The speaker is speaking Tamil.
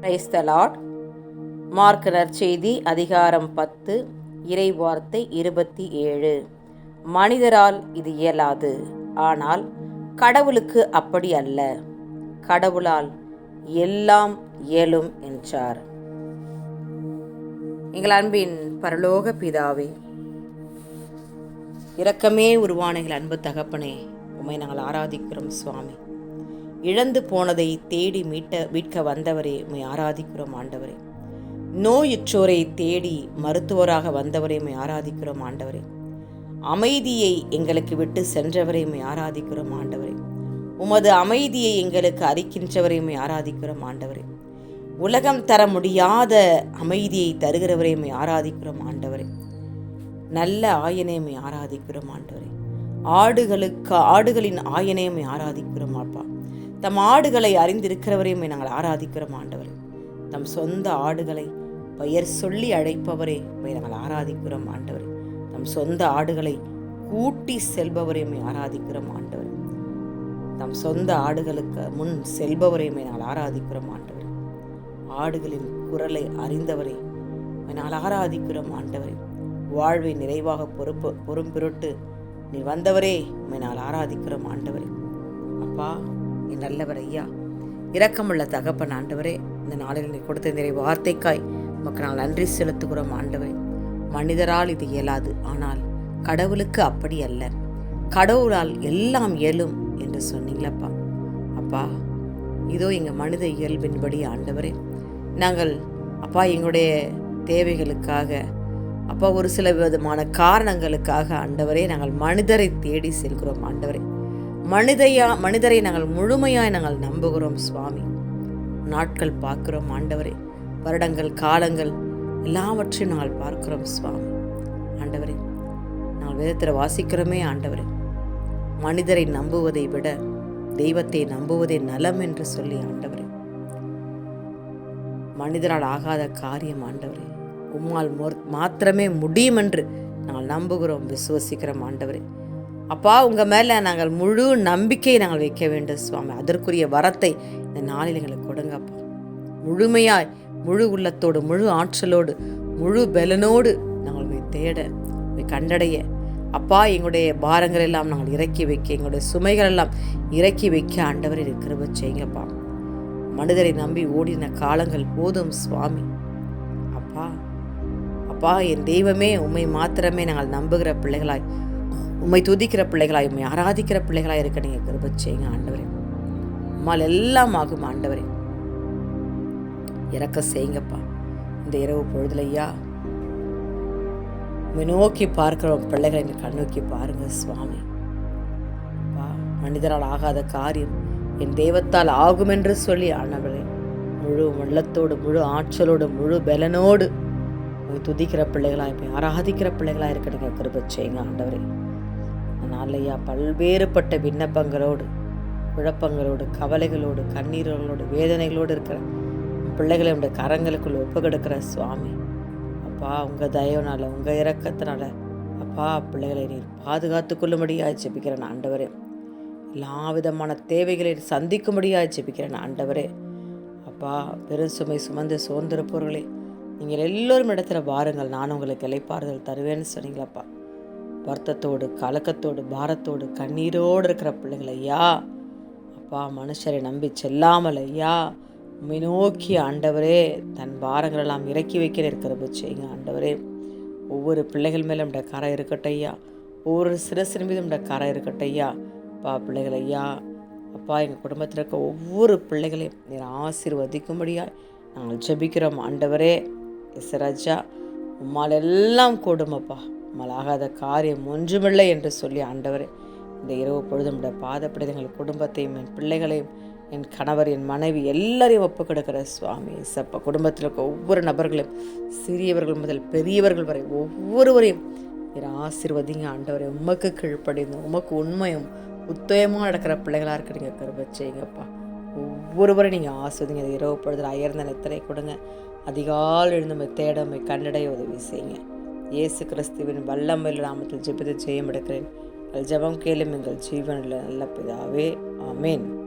கிரைஸ்தலாட் மார்க்கனர் செய்தி மார்க் நற்செய்தி அதிகாரம் பத்து இறை வார்த்தை இருபத்தி ஏழு. மனிதரால் இது இயலாது ஆனால் கடவுளுக்கு அப்படி அல்ல. கடவுளால் எல்லாம் இயலும் என்றார். எங்கள் அன்பின் பரலோக பிதாவே இரக்கமே உருவான எங்கள் அன்பு தகப்பனே உண்மை நாங்கள் ஆராதிக்கிறோம் சுவாமி. இழந்து போனதை தேடி மீட்ட மீட்க வந்தவரே உம்மை ஆராதிக்கிறோம் ஆண்டவரே. நோயுற்றோரை தேடி மருத்துவராக வந்தவரே உம்மை ஆராதிக்கிறோம் ஆண்டவரே. அமைதியை எங்களுக்கு விட்டு சென்றவரை உம்மை ஆராதிக்கிறோம் ஆண்டவரே. உமது அமைதியை எங்களுக்கு அறிக்கின்றவரை உம்மை ஆராதிக்கிறோம் ஆண்டவரே. உலகம் தர முடியாத அமைதியை தருகிறவரை உம்மை ஆராதிக்கிறோம் ஆண்டவரே. நல்ல ஆயனையுமை ஆராதிக்கிறோம் ஆண்டவரே. ஆடுகளுக்கு ஆடுகளின் ஆயனையுமை ஆராதிக்கிறோம் அப்பா. தம் ஆடுகளை அறிந்திருக்கிறவரையுமே நாங்கள் ஆராதிக்கிறோம் ஆண்டவரே. தம் சொந்த ஆடுகளை பெயர் சொல்லி அழைப்பவரே உம்மை நாங்கள் ஆராதிக்கிறோம் ஆண்டவரே. தம் சொந்த ஆடுகளை கூட்டி செல்பவரையுமே ஆராதிக்கிறோம் ஆண்டவர். தம் சொந்த ஆடுகளுக்கு முன் செல்பவரையுமே நாங்கள் ஆராதிக்கிறோம் ஆண்டவர். ஆடுகளின் குரலை அறிந்தவரை நாங்கள் ஆராதிக்கிறோம் ஆண்டவரே. வாழ்வை நிறைவாக பொறுப்பு பொறும்பிருட்டு நீ வந்தவரே உம்மை நாங்கள் ஆராதிக்கிறோம் ஆண்டவரே. அப்பா நீ நல்லவர் ஐயா. இரக்கமுள்ள தகப்பன் ஆண்டவரே இந்த நாளில் நீ கொடுத்த நிறைய வார்த்தைக்காய் உமக்கு நாங்கள் நன்றி செலுத்துகிறோம் ஆண்டவரே. மனிதரால் இது இயலாது ஆனால் கடவுளுக்கு அப்படி அல்ல. கடவுளால் எல்லாம் இயலும் என்று சொன்னீங்களப்பா. அப்பா இதோ எங்கள் மனித இயல்பின்படி ஆண்டவரே நாங்கள் அப்பா எங்களுடைய தேவைகளுக்காக அப்பா ஒரு சில விதமான காரணங்களுக்காக ஆண்டவரே நாங்கள் மனிதரை தேடி செல்கிறோம் ஆண்டவரே. மனிதையா மனிதரை நாங்கள் முழுமையாய் நாங்கள் நம்புகிறோம் சுவாமி. நாட்கள் பார்க்கிறோம் ஆண்டவரே. வருடங்கள் காலங்கள் எல்லாவற்றையும் நாங்கள் பார்க்கிறோம் சுவாமி. ஆண்டவரே நாங்கள் வேதத்தில் வாசிக்கிறோமே ஆண்டவரே. மனிதரை நம்புவதை விட தெய்வத்தை நம்புவதே நலம் என்று சொல்லி ஆண்டவரே. மனிதரால் ஆகாத காரியம் ஆண்டவரே. உம்மால் மொர்- மாத்திரமே முடியும் என்று நாங்கள் நம்புகிறோம் விசுவசிக்கிறோம் ஆண்டவரே. அப்பா உங்கள் மேலே நாங்கள் முழு நம்பிக்கையை நாங்கள் வைக்க வேண்டும் சுவாமி. அதற்குரிய வரத்தை இந்த நாளில் எங்களுக்கு கொடுங்கப்பா முழுமையாய் முழு உள்ளத்தோடு முழு ஆற்றலோடு முழு பலனோடு நாங்கள் உம்மை தேட உம்மை கண்டடைய. அப்பா எங்களுடைய பாரங்கள் எல்லாம் நாங்கள் இறக்கி வைக்க எங்களுடைய சுமைகள் எல்லாம் இறக்கி வைக்க ஆண்டவரை கிருப செய்யுங்கப்பா மனிதரை நம்பி ஓடின காலங்கள் போதும் சுவாமி. அப்பா அப்பா என் தெய்வமே உண்மை மாத்திரமே நாங்கள் நம்புகிற பிள்ளைகளாய் உம்மை துதிக்கிற பிள்ளைகளாய் உம்மை ஆராதிக்கிற பிள்ளைகளாக இருக்க நீங்கள் கிருபை செய்யுங்க ஆண்டவரே. உம்மால் எல்லாம் ஆகும் ஆண்டவரே. இறக்க செய்யுங்கப்பா. இந்த இரவு பொழுதுல ஐயா உம்மை நோக்கி பார்க்கிற பிள்ளைகளை நீ கண்ணோக்கி பாருங்க சுவாமி. மனிதரால் ஆகாத காரியம் என் தெய்வத்தால் ஆகும் என்று சொல்லி ஆண்டவரே. முழு உள்ளத்தோடு முழு ஆற்றலோடு முழு பலனோடு துதிக்கிற பிள்ளைகளாக உம்மை ஆராதிக்கிற பிள்ளைகளாக இருக்க நீங்கள் கிருபை செய்யுங்க ஆண்டவரே. நாளையா? பல்வேறுபட்ட விண்ணப்பங்களோடு குழப்பங்களோடு கவலைகளோடு கண்ணீர்களோடு வேதனைகளோடு இருக்கிற பிள்ளைகளை உடைய கரங்களுக்குள் ஒப்பு சுவாமி. அப்பா உங்கள் தயவுனால உங்கள் இறக்கத்தினால அப்பா பிள்ளைகளை நீர் பாதுகாத்து கொள்ளும்படியாக ஜெபிக்கிறேன் ஆண்டவரே. எல்லா விதமான தேவைகளை சந்திக்கும்படியாக ஜெபிக்கிறேன் ஆண்டவரே. அப்பா பெரும் சுமை சுமந்து சோர்ந்திருப்பவர்களே நீங்கள் எல்லோரும் இடத்துல வாருங்கள் நான் உங்களுக்கு இலைப்பாறுதல் தருவேன்னு சொன்னீங்களப்பா. வருத்தத்தோடு கலக்கத்தோடு பாரத்தோடு கண்ணீரோடு இருக்கிற பிள்ளைகள் ஐயா. அப்பா மனுஷரை நம்பி செல்லாமல் ஐயா. உம்மை நோக்கி ஆண்டவரே தன் பாரங்கள் எல்லாம் இறக்கி வைக்கிற இருக்கிற செய்யுங்க ஆண்டவரே. ஒவ்வொரு பிள்ளைகள் மேலும் நம்முடைய கரை இருக்கட்டும் ஐயா. ஒவ்வொரு சிறு மீதும் நம்முடைய கரை இருக்கட்டும் ஐயா. அப்பா பிள்ளைகள் ஐயா. அப்பா எங்கள் குடும்பத்தில் இருக்க ஒவ்வொரு பிள்ளைகளையும் நீர் ஆசீர்வதிக்கும்படியாய் நாங்கள் ஜெபிக்கிறோம் ஆண்டவரே. இசராஜா உம்மால் எல்லாம் கொடுமப்பா. மலாகாத காரியம் ஒன்றுமில்லை என்று சொல்லி ஆண்டவரே இந்த இரவு பொழுதும் விட பாதப்படி எங்கள் குடும்பத்தையும் என் பிள்ளைகளையும் என் கணவர் என் மனைவி எல்லாரையும் ஒப்பு கொடுக்கிற சுவாமி சப்பா குடும்பத்தில் இருக்க ஒவ்வொரு நபர்களையும் சிறியவர்கள் முதல் பெரியவர்கள் வரை ஒவ்வொருவரையும் நீர் ஆசீர்வதிங்க ஆண்டவரை. உமக்கு கீழ்ப்படிந்து உமக்கு உண்மையும் உத்தயமாக நடக்கிற பிள்ளைகளாக இருக்கிறீங்க கருவை செய்யுங்கப்பா. ஒவ்வொருவரும் நீங்கள் ஆஸ்வதிங்க இரவு பொழுதில் அயர்ந்த நித்திரை கொடுங்க. அதிகால் எழுந்தமை தேடமை கண்டடைய உதவி செய்யுங்க. இயேசு கிறிஸ்துவின் வல்லமையில் நாமத்தில் ஜெபித்து ஜெயம் எடுக்கிறேன் எங்கள் ஜெபம் கேளும் எங்கள் ஜீவனில் நல்ல பிதாவே. ஆமேன்.